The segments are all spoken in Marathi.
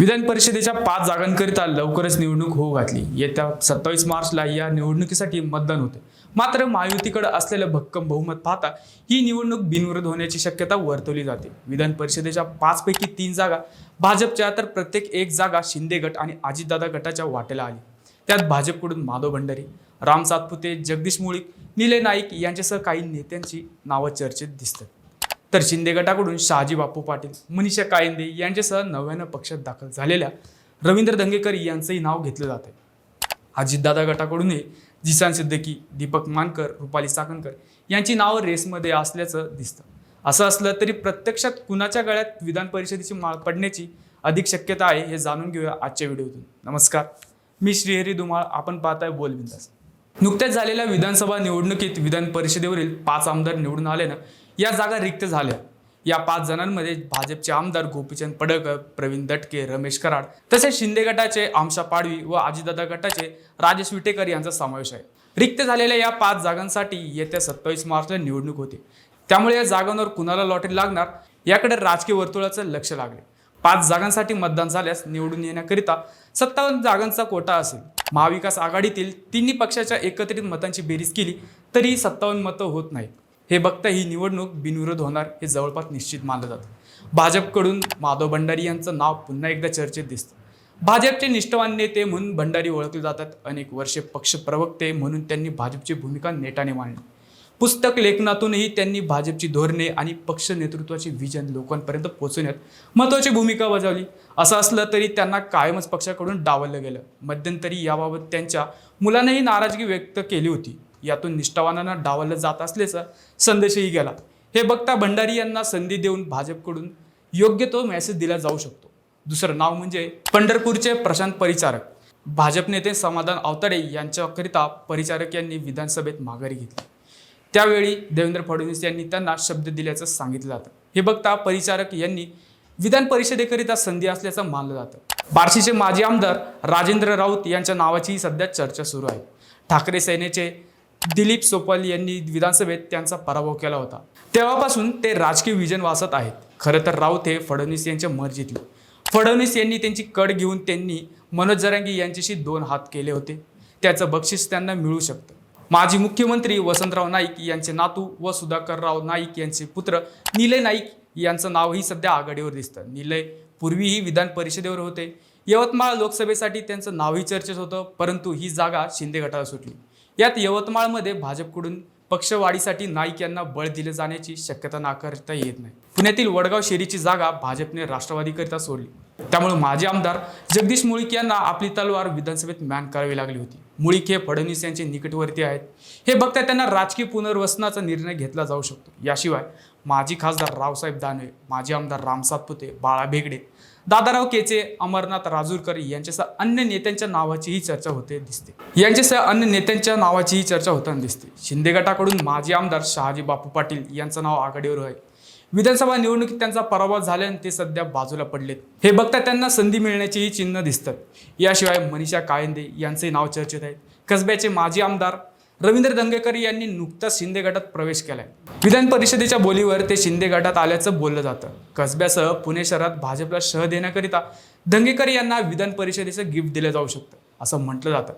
विधान परिषदेच्या पाच जागांकरिता लवकरच निवडणूक होऊ घातली. येत्या सत्तावीस मार्चला या निवडणुकीसाठी मतदान होते. मात्र महायुतीकडे असलेलं भक्कम बहुमत पाहता ही निवडणूक बिनविरोध होण्याची शक्यता वर्तवली जाते. विधान परिषदेच्या पाचपैकी तीन जागा भाजपच्या तर प्रत्येक एक जागा शिंदे गट आणि अजितदादा गटाच्या वाटेला आली. त्यात भाजपकडून माधव भंडारी राम सातपुते जगदीश मुळीक निलय नाईक यांच्यासह काही नेत्यांची नावं चर्चेत दिसतात. तर शिंदे गटाकडून शहाजी बापू पाटील मनीषा कायंदे यांच्यासह नव्यानं पक्षात दाखल झालेल्या रवींद्र दंगेकर यांचंही नाव घेतलं जात आहे. अजितदादा गटाकडूनही जिसान सिद्दकी दीपक मानकर रुपाली चाकणकर यांची नावं रेसमध्ये असल्याचं दिसतं. असं असलं तरी प्रत्यक्षात कुणाच्या गळ्यात विधान परिषदेची माळ पडण्याची अधिक शक्यता आहे हे जाणून घेऊया आजच्या व्हिडिओतून. नमस्कार मी श्रीहरी धुमाळ आपण पाहताय बोलबिंदास नुकत्याच झालेल्या विधानसभा निवडणुकीत विधान परिषदेवरील पाच आमदार निवडून आल्यानं या जागा रिक्त झाल्या. या पाच जणांमध्ये भाजपचे आमदार गोपीचंद पडळकर प्रवीण दटके रमेश कराड तसेच शिंदे गटाचे आमशा पाडवी व आजीदादा गटाचे राजेश विटेकर यांचा समावेश आहे. रिक्त झालेल्या या पाच जागांसाठी येत्या सत्तावीस मार्चला निवडणूक होते. त्यामुळे या जागांवर कुणाला लॉटरी लागणार याकडे राजकीय वर्तुळाचं लक्ष लागले. पाच जागांसाठी मतदान झाल्यास निवडून येण्याकरिता सत्तावन्न जागांचा कोटा असेल. महाविकास आघाडीतील तिन्ही पक्षाच्या एकत्रित मतांची बेरीज केली तरी सत्तावन्न मतं होत नाहीत. हे बघता ही निवडणूक बिनविरोध होणार हे जवळपास निश्चित मानलं जातं. भाजपकडून माधव भंडारी यांचं नाव पुन्हा एकदा चर्चेत दिसतं. भाजपचे निष्ठावान नेते म्हणून भंडारी ओळखले जातात. अनेक वर्षे पक्ष प्रवक्ते म्हणून त्यांनी भाजपची भूमिका नेटाने मांडली. पुस्तक लेखनातूनही त्यांनी भाजपची धोरणे आणि पक्ष नेतृत्वाचे विजन लोकांपर्यंत पोहोचवण्यात महत्त्वाची भूमिका बजावली. असं असलं तरी त्यांना कायमच पक्षाकडून डावललं गेलं. मध्यंतरी याबाबत त्यांच्या मुलांनाही नाराजगी व्यक्त केली होती. यातून निष्ठावानांना डावलं जात असल्याचा संदेशही गेला. हे बघता भंडारी यांना संधी देऊन भाजपकडून योग्य तो मेसेज दिला जाऊ शकतो. दुसरं नाव म्हणजे पंढरपूरचे प्रशांत परिचारक. भाजप नेते समाधान आवताडे यांच्याकरिता परिचारक यांनी विधानसभेत माघारी घेतली. त्यावेळी देवेंद्र फडणवीस यांनी त्यांना शब्द दिल्याचं सांगितलं जातं. हे बघता परिचारक यांनी विधान परिषदेकरिता संधी असल्याचं मानलं जातं. बार्शीचे माजी आमदार राजेंद्र राऊत यांच्या नावाचीही सध्या चर्चा सुरू आहे. ठाकरे सेनेचे दिलीप सोपल यांनी विधानसभेत त्यांचा पराभव केला होता. तेव्हापासून ते राजकीय विजन वाचत आहेत. खरं तर राऊत हे फडणवीस यांच्या मर्जीतले. फडणवीस यांनी त्यांची कड घेऊन त्यांनी मनोज जरांगी यांच्याशी दोन हात केले होते. त्याचं बक्षीस त्यांना मिळू शकतं. माजी मुख्यमंत्री वसंतराव नाईक यांचे नातू व सुधाकरराव नाईक यांचे पुत्र निलय नाईक यांचं नावही सध्या आघाडीवर दिसतं. निलय पूर्वीही विधान परिषदेवर होते. यवतमाळ लोकसभेसाठी त्यांचं नावही चर्चेत होतं परंतु ही जागा शिंदे गटाला सुटली. यात यवतमाळमध्ये भाजपकडून पक्षवाढीसाठी नाईक यांना बळ दिले जाण्याची शक्यता नाकारता येत नाही. पुण्यातील वडगाव शेरीची जागा भाजपने राष्ट्रवादीकरिता सोडली. त्यामुळे माजी आमदार जगदीश मुळीक यांना आपली तलवार विधानसभेत मॅन करावी लागली होती. मुळीक हे फडणवीस यांचे निकटवर्ती आहेत. हे बघता त्यांना राजकीय पुनर्वसनाचा निर्णय घेतला जाऊ शकतो. याशिवाय माजी खासदार रावसाहेब दानवे माजी आमदार राम पुते बाळा भेगडे दादाराव केचे अमरनाथ राजूरकर यांच्यासह अन्य नेत्यांच्या नावाचीही चर्चा होते दिसते. यांच्यासह अन्य नेत्यांच्या नावाचीही चर्चा होताना दिसते. शिंदे गटाकडून माजी आमदार शहाजी बापू पाटील यांचं नाव आघाडीवर आहे. विधानसभा निवडणुकीत त्यांचा पराभव झाल्याने ते सध्या बाजूला पडलेत. हे बघता त्यांना संधी मिळण्याचीही चिन्ह दिसतात. याशिवाय मनीषा कायंदे यांचे नाव चर्चेत आहे. कसब्याचे माजी आमदार रवींद्र दंगेकर यांनी नुकताच शिंदे गटात प्रवेश केलाय. विधान परिषदेच्या बोलीवर ते शिंदे गटात आल्याचं बोललं जातं. कसब्यासह पुणे शहरात भाजपला शह देण्याकरिता दंगेकर यांना विधान परिषदेचं गिफ्ट दिलं जाऊ शकतं असं म्हटलं जातं.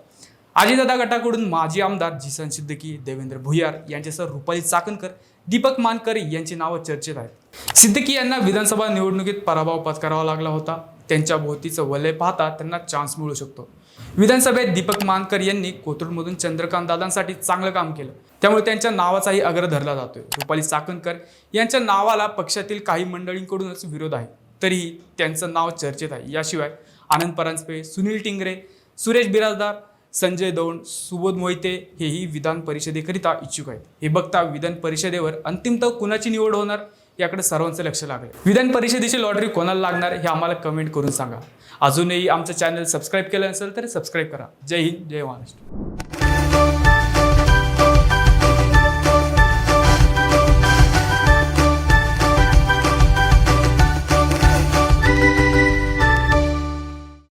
आजीदादा गटाकडून माजी आमदार जिसन सिद्दीकी देवेंद्र भुयार यांच्यासह रुपाली चाकणकर दीपक मानकर यांची नावं चर्चेत आहेत. सिद्दीकी यांना विधानसभा निवडणुकीत पराभव पत्करावा लागला होता. त्यांच्या भोवतीचं वलय पाहता त्यांना चान्स मिळू शकतो. विधानसभेत दीपक मानकर यांनी कोथरूडमधून चंद्रकांत दादांसाठी चांगलं काम केलं. त्यामुळे त्यांच्या नावाचाही अग्र धरला जातोय. रुपाली चाकणकर यांच्या नावाला पक्षातील काही मंडळींकडूनच विरोध आहे. तरीही त्यांचं नाव चर्चेत आहे. याशिवाय आनंद परांजपे सुनील टिंगरे सुरेश बिराजदार संजय दौंड सुबोध मोहिते हेही विधान परिषदेकरिता इच्छुक आहेत. हे बघता विधान परिषदेवर अंतिमतः कुणाची निवड होणार? याकडे सर्वांचं लक्ष लागले विधान परिषदेची लॉटरी कोणाला लागणार हे आम्हाला कमेंट करून सांगा. अजूनही आमचं चॅनल सबस्क्राईब केलं नसेल तर सबस्क्राईब करा. जय हिंद जय महाराष्ट्र.